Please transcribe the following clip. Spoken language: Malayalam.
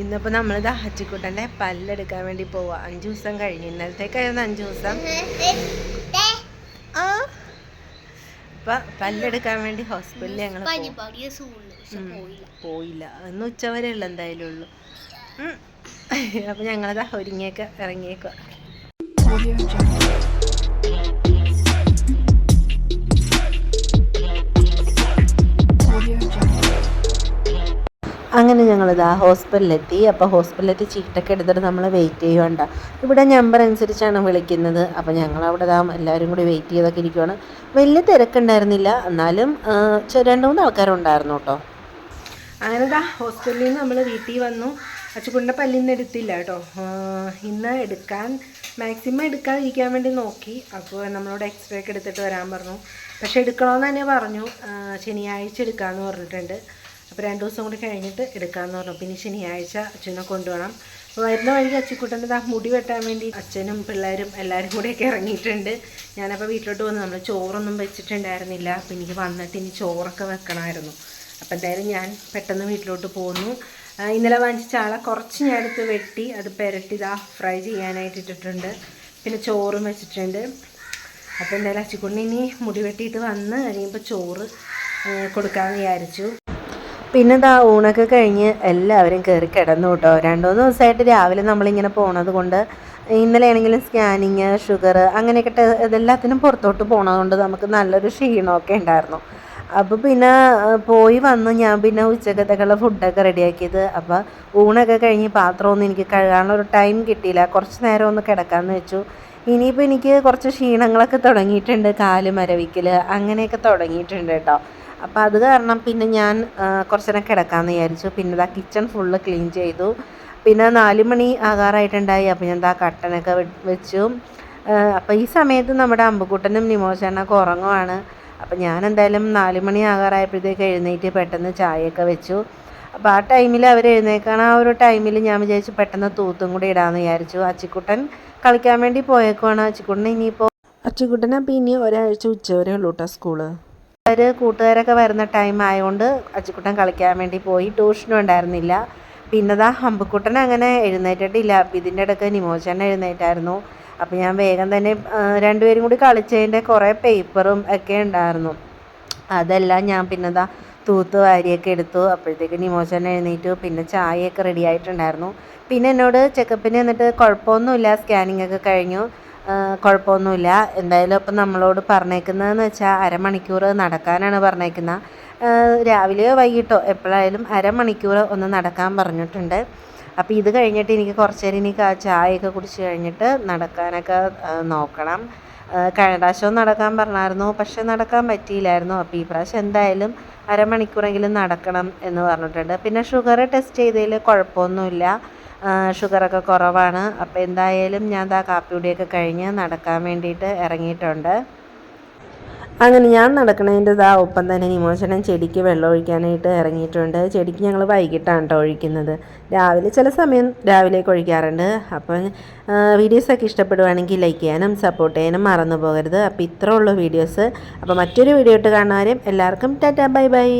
ഇന്നിപ്പോൾ നമ്മൾ ദാഹച്ചിക്കൂട്ടന്റെ പല്ലെടുക്കാൻ വേണ്ടി പോവാ. അഞ്ച് ദിവസം കഴിഞ്ഞു. ഇന്നലത്തേക്കായിരുന്നു അഞ്ച് ദിവസം. അപ്പം പല്ലെടുക്കാൻ വേണ്ടി ഹോസ്പിറ്റലിൽ ഞങ്ങൾ പോയില്ല. പോയില്ല. ഇന്ന് ഉച്ചവരെ ഉള്ളു എന്തായാലും ഉള്ളു അപ്പൊ അപ്പം ഞങ്ങളതാ ഒരുങ്ങിയേക്ക ഇറങ്ങിയേക്കുക അങ്ങനെ ഞങ്ങളിതാ ഹോസ്പിറ്റലിലെത്തി. അപ്പോൾ ഹോസ്പിറ്റലിലെത്തി ചീട്ടൊക്കെ എടുത്തിട്ട് നമ്മൾ വെയിറ്റ് ചെയ്യുകയുണ്ട ഇവിടെ നമ്പർ അനുസരിച്ചാണ് വിളിക്കുന്നത്. അപ്പോൾ ഞങ്ങൾ അവിടെ ദാ എല്ലാവരും കൂടി വെയിറ്റ് ചെയ്തൊക്കെ ഇരിക്കുവാണ്. വലിയ തിരക്കുണ്ടായിരുന്നില്ല. എന്നാലും രണ്ട് മൂന്ന് ആൾക്കാരുണ്ടായിരുന്നു കേട്ടോ. അങ്ങനെ ദാ ഹോസ്പിറ്റലിൽ നിന്ന് നമ്മൾ വീട്ടിൽ വന്നു. അച്ചുകുണ്ട പല്ലിന്ന് എടുത്തില്ല കേട്ടോ. ഇന്ന് എടുക്കാൻ മാക്സിമം എടുക്കാതിരിക്കാൻ വേണ്ടി നോക്കി. അപ്പോൾ നമ്മളോട് എക്സ്റേ ഒക്കെ എടുത്തിട്ട് വരാൻ പറഞ്ഞു. പക്ഷെ എടുക്കണമെന്ന് തന്നെ പറഞ്ഞു. ശനിയാഴ്ച എടുക്കാമെന്ന് പറഞ്ഞിട്ടുണ്ട്. അപ്പോൾ രണ്ട് ദിവസം കൂടി കഴിഞ്ഞിട്ട് എടുക്കാമെന്ന് പറഞ്ഞു. പിന്നെ ശനിയാഴ്ച അച്ഛനെ കൊണ്ടുപോകണം. അപ്പോൾ വരുന്ന വഴിക്ക് അച്ചിക്കുട്ടന്റെ ദാ മുടി വെട്ടാൻ വേണ്ടി അച്ഛനും പിള്ളേരും എല്ലാവരും കൂടെയൊക്കെ ഇറങ്ങിയിട്ടുണ്ട്. ഞാനപ്പോൾ വീട്ടിലോട്ട് വന്ന്. നമ്മൾ ചോറൊന്നും വെച്ചിട്ടുണ്ടായിരുന്നില്ല. അപ്പോൾ എനിക്ക് വന്നിട്ട് ഇനി ചോറൊക്കെ വെക്കണമായിരുന്നു. അപ്പോൾ എന്തായാലും ഞാൻ പെട്ടെന്ന് വീട്ടിലോട്ട് പോന്നു. ഇന്നലെ വാങ്ങിച്ച ചാള കുറച്ച് ഞാൻ എടുത്ത് വെട്ടി അത് പെരട്ടി ഇതാ ഫ്രൈ ചെയ്യാനായിട്ട് ഇട്ടിട്ടുണ്ട്. പിന്നെ ചോറും വെച്ചിട്ടുണ്ട്. അപ്പോൾ എന്തായാലും അച്ചിക്കുണ്ണി ഇനി മുടി വെട്ടിയിട്ട് വന്ന് കഴിയുമ്പോൾ ചോറ് കൊടുക്കാമെന്ന് വിചാരിച്ചു. പിന്നെ ദാ ഊണൊക്കെ കഴിഞ്ഞ് എല്ലാവരും കയറി കിടന്നു കേട്ടോ രണ്ടു മൂന്ന് ദിവസമായിട്ട് രാവിലെ നമ്മളിങ്ങനെ പോണത് കൊണ്ട് ഇന്നലെ ആണെങ്കിലും സ്കാനിങ് ഷുഗർ അങ്ങനെയൊക്കെ ഇതെല്ലാത്തിനും പുറത്തോട്ട് പോണത് കൊണ്ട് നമുക്ക് നല്ലൊരു ക്ഷീണമൊക്കെ ഉണ്ടായിരുന്നു. അപ്പോൾ പിന്നെ പോയി വന്ന് ഞാൻ പിന്നെ ഉച്ചക്കത്തേക്കുള്ള ഫുഡൊക്കെ റെഡിയാക്കിയത്. അപ്പോൾ ഊണൊക്കെ കഴിഞ്ഞ് പാത്രമൊന്നും എനിക്ക് കഴുകാനുള്ള ഒരു ടൈം കിട്ടിയില്ല. കുറച്ച് നേരം ഒന്ന് കിടക്കാമെന്ന് വെച്ചു. ഇനിയിപ്പോൾ എനിക്ക് കുറച്ച് ക്ഷീണങ്ങളൊക്കെ തുടങ്ങിയിട്ടുണ്ട്. കാൽ മരവിക്കൽ അങ്ങനെയൊക്കെ തുടങ്ങിയിട്ടുണ്ട് കേട്ടോ. അപ്പോൾ അത് കാരണം പിന്നെ ഞാൻ കുറച്ച് നേരം കിടക്കാമെന്ന് വിചാരിച്ചു. പിന്നെ ഇതാ കിച്ചൺ ഫുള്ള് ക്ലീൻ ചെയ്തു. പിന്നെ നാല് മണി ആകാറായിട്ടുണ്ടായി. അപ്പോൾ ഞാൻ ഇതാ കട്ടനൊക്കെ വെച്ചു. അപ്പോൾ ഈ സമയത്ത് നമ്മുടെ അമ്പുകൂട്ടനും നിമോചനൊക്കെ ഉറങ്ങുവാണ്. അപ്പോൾ ഞാൻ എന്തായാലും നാല് മണി ആകാറായപ്പോഴത്തേക്ക് എഴുന്നേറ്റ് പെട്ടെന്ന് ചായയൊക്കെ വെച്ചു. അപ്പോൾ ആ ടൈമിൽ അവർ എഴുന്നേൽക്കണ ആ ഒരു ടൈമിൽ ഞാൻ വിചാരിച്ചു പെട്ടെന്ന് തൂത്തും കൂടി ഇടാമെന്ന് വിചാരിച്ചു. അച്ചിക്കുട്ടൻ കളിക്കാൻ വേണ്ടി പോയേക്കുവാണ്. അച്ചിക്കുട്ടൻ ഇനിയിപ്പോൾ അച്ചിക്കുട്ടനെ അപ്പോൾ ഇനി ഒരാഴ്ച ഉച്ചവരെ ഉള്ളൂ കേട്ടോ സ്കൂൾ. അവർ കൂട്ടുകാരൊക്കെ വരുന്ന ടൈം ആയതുകൊണ്ട് അച്ചുക്കുട്ടൻ കളിക്കാൻ വേണ്ടി പോയി. ട്യൂഷനും ഉണ്ടായിരുന്നില്ല. പിന്നതാ ഹമ്പക്കുട്ടൻ അങ്ങനെ എഴുന്നേറ്റിട്ടില്ല. അപ്പം ഇതിന്റെ ഇടയ്ക്ക് നിമോചന എഴുന്നേറ്റായിരുന്നു. അപ്പം ഞാൻ വേഗം തന്നെ രണ്ടുപേരും കൂടി കളിച്ചതിന്റെ കുറേ പേപ്പറും ഒക്കെ ഉണ്ടായിരുന്നു. അതെല്ലാം ഞാൻ പിന്നെതാ തൂത്ത് വാരിയൊക്കെ എടുത്തു. അപ്പോഴത്തേക്ക് നിമോചൻ എഴുന്നേറ്റു. പിന്നെ ചായയൊക്കെ റെഡി ആയിട്ടുണ്ടായിരുന്നു. പിന്നെ എന്നോട് ചെക്കപ്പിന് എന്നിട്ട് കുഴപ്പമൊന്നുമില്ല. സ്കാനിങ് ഒക്കെ കഴിഞ്ഞു. കുഴപ്പമൊന്നുമില്ല. എന്തായാലും ഇപ്പം നമ്മളോട് പറഞ്ഞേക്കുന്നതെന്ന് വെച്ചാൽ അരമണിക്കൂർ നടക്കാനാണ് പറഞ്ഞേക്കുന്നത് രാവിലെയോ വൈകിട്ടോ എപ്പോഴായാലും അരമണിക്കൂർ ഒന്ന് നടക്കാൻ പറഞ്ഞിട്ടുണ്ട്. അപ്പോൾ ഇത് കഴിഞ്ഞിട്ട് എനിക്ക് കുറച്ച് നേരം എനിക്ക് ആ ചായയൊക്കെ കുടിച്ച് കഴിഞ്ഞിട്ട് നടക്കാനൊക്കെ നോക്കണം. കഴിഞ്ഞ നടക്കാൻ പറഞ്ഞായിരുന്നു പക്ഷെ നടക്കാൻ പറ്റിയില്ലായിരുന്നു. അപ്പോൾ ഈ പ്രാവശ്യം എന്തായാലും അരമണിക്കൂറെങ്കിലും നടക്കണം എന്ന് പറഞ്ഞിട്ടുണ്ട്. പിന്നെ ഷുഗർ ടെസ്റ്റ് ചെയ്തതിൽ കുഴപ്പമൊന്നുമില്ല. ഷുഗറൊക്കെ കുറവാണ്. അപ്പോൾ എന്തായാലും ഞാൻ ദാ കാപ്പിയുടെയൊക്കെ കഴിഞ്ഞ് നടക്കാൻ വേണ്ടിയിട്ട് ഇറങ്ങിയിട്ടുണ്ട്. അങ്ങനെ ഞാൻ നടക്കണതിന്റെ ദാ ഒപ്പം തന്നെ നിമോചനം ചെടിക്ക് വെള്ളം ഒഴിക്കാനായിട്ട് ഇറങ്ങിയിട്ടുണ്ട്. ചെടിക്ക് ഞങ്ങൾ വൈകിട്ടാണ് കേട്ടോ ഒഴിക്കുന്നത്. രാവിലെ ചില സമയം രാവിലേക്ക് ഒഴിക്കാറുണ്ട്. അപ്പം വീഡിയോസൊക്കെ ഇഷ്ടപ്പെടുവാണെങ്കിൽ ലൈക്ക് ചെയ്യാനും സപ്പോർട്ട് ചെയ്യാനും മറന്നു പോകരുത്. അപ്പോൾ ഇത്രേ ഉള്ളൂ വീഡിയോസ്. അപ്പോൾ മറ്റൊരു വീഡിയോ ഇട്ട് കാണുന്നവരും എല്ലാവർക്കും ടാറ്റാ ബൈ ബൈ.